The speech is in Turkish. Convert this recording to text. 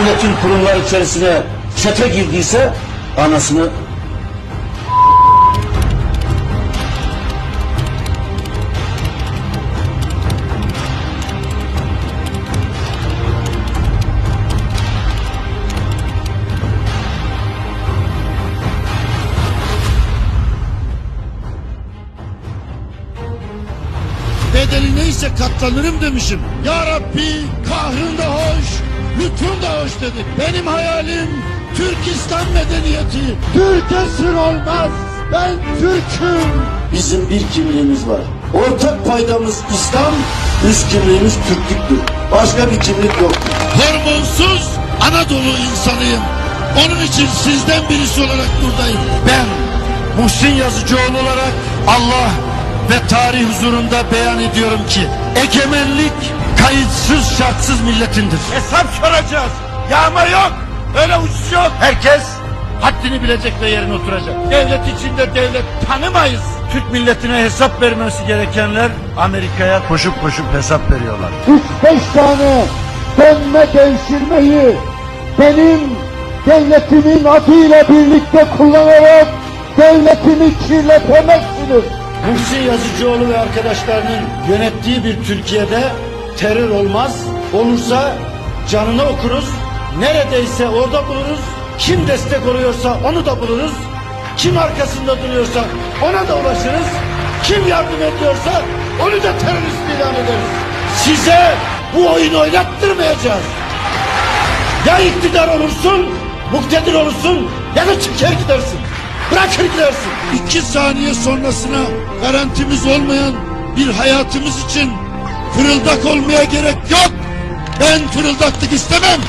devletin kurumlar içerisine çete girdiyse anasını bedeli neyse katlanırım demişim. Ya Rabbi kahrın da hoş, lütfun dedi. Benim hayalim Türkistan medeniyeti. Türk esir olmaz. Ben Türk'üm. bizim bir kimliğimiz var. Ortak paydamız İslam, üst kimliğimiz Türklüktür. Başka bir kimlik yoktur. Hormonsuz Anadolu insanıyım. Onun için sizden birisi olarak buradayım. Ben Muhsin Yazıcıoğlu olarak Allah ve tarih huzurunda beyan ediyorum ki egemenlik kayıtsız şartsız milletindir. Hesap soracağız. Yağma yok. Öyle uçuş yok. Herkes haddini bilecek ve yerine oturacak. Devlet içinde devlet tanımayız. Türk milletine hesap vermesi gerekenler Amerika'ya koşup koşup hesap veriyorlar. 3-5 tane dönme devşirmeyi benim devletimin adıyla birlikte kullanarak devletimi kirletemezsiniz. Muhsin Yazıcıoğlu ve arkadaşlarının yönettiği bir Türkiye'de terör olmaz. Olursa canını okuruz. Neredeyse orada buluruz. Kim destek oluyorsa onu da buluruz. Kim arkasında duruyorsa ona da ulaşırız. Kim yardım ediyorsa onu da terörist ilan ederiz. Size bu oyunu oynattırmayacağız. Ya iktidar olursun, muktedir olursun ya da çıkar gidersin. Bırakır gidersin. İki saniye sonrasına garantimiz olmayan bir hayatımız için fırıldak olmaya gerek yok. Ben fırıldaklık istemem.